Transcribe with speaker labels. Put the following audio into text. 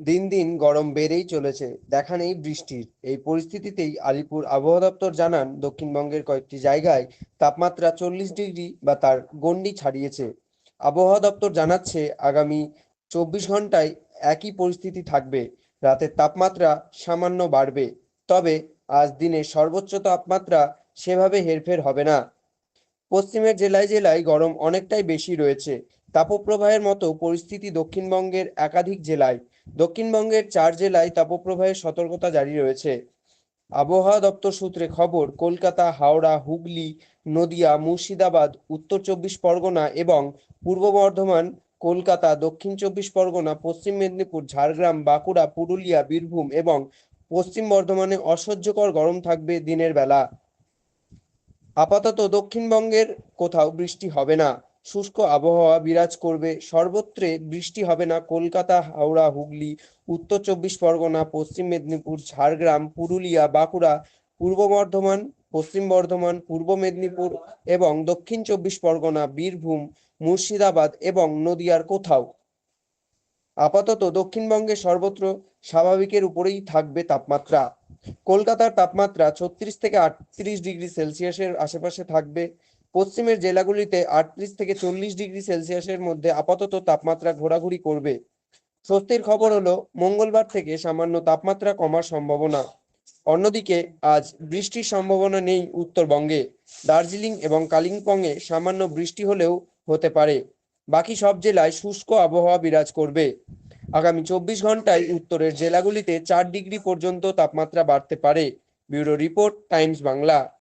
Speaker 1: দিন দিন গরম বেড়েই চলেছে। দেখা নেই বৃষ্টির। এই পরিস্থিতিতেই আলিপুর আবহাওয়া দপ্তর জানান, দক্ষিণবঙ্গের কয়েকটি জায়গায় তাপমাত্রা চল্লিশ ডিগ্রি বা তার গণ্ডি ছাড়িয়েছে। আবহাওয়া দপ্তর জানাচ্ছে, আগামী চব্বিশ ঘন্টায় একই পরিস্থিতি থাকবে। রাতের তাপমাত্রা সামান্য বাড়বে। তবে আজ দিনের সর্বোচ্চ তাপমাত্রা সেভাবে হেরফের হবে না। পশ্চিমের জেলায় জেলায় গরম অনেকটাই বেশি রয়েছে। তাপপ্রবাহের মতো পরিস্থিতি দক্ষিণবঙ্গের একাধিক জেলায়। দক্ষিণবঙ্গের চার জেলায় তাপপ্রবাহের সতর্কতা জারি রয়েছে। আবহাওয়া দপ্তর সূত্রে খবর, কলকাতা, হাওড়া, হুগলি, নদিয়া, মুর্শিদাবাদ, উত্তর চব্বিশ পরগনা এবং পূর্ব বর্ধমান, কলকাতা, দক্ষিণ চব্বিশ পরগনা, পশ্চিম মেদিনীপুর, ঝাড়গ্রাম, বাঁকুড়া, পুরুলিয়া, বীরভূম এবং পশ্চিম বর্ধমানে অসহ্যকর গরম থাকবে দিনের বেলা। আপাতত দক্ষিণবঙ্গের কোথাও বৃষ্টি হবে না। শুষ্ক আবহাওয়া বিরাজ করবে। সর্বত্রে বৃষ্টি হবে না। কলকাতা, হাওড়া, হুগলি, উত্তর চব্বিশ পরগনা, পশ্চিম মেদিনীপুর, ঝাড়গ্রাম, পুরুলিয়া, বাঁকুড়া, পূর্ব বর্ধমান, পশ্চিম বর্ধমান, পূর্ব মেদিনীপুর এবং দক্ষিণ চব্বিশ পরগনা, বীরভূম, মুর্শিদাবাদ এবং নদিয়ার কোথাও। আপাতত দক্ষিণবঙ্গে সর্বত্র স্বাভাবিকের উপরেই থাকবে তাপমাত্রা। কলকাতার তাপমাত্রা ছত্রিশ থেকে আটত্রিশ ডিগ্রি সেলসিয়াসের আশেপাশে থাকবে। পশ্চিমের জেলাগুলিতে আটত্রিশ থেকে চল্লিশ ডিগ্রি সেলসিয়াসের মধ্যে আপাতত তাপমাত্রা ঘোরাঘুরি করবে। স্বস্তির খবর হলো, মঙ্গলবার থেকে সামান্য তাপমাত্রা কমার সম্ভাবনা। অন্যদিকে, আজ বৃষ্টির সম্ভাবনা নেই উত্তরবঙ্গে। দার্জিলিং এবং কালিম্পংয়ে সামান্য বৃষ্টি হলেও হতে পারে। বাকি সব জেলায় শুষ্ক আবহাওয়া বিরাজ করবে। আগামী চব্বিশ ঘন্টায় উত্তরের জেলাগুলিতে চার ডিগ্রি পর্যন্ত তাপমাত্রা বাড়তে পারে। Bureau report, Times Bangla.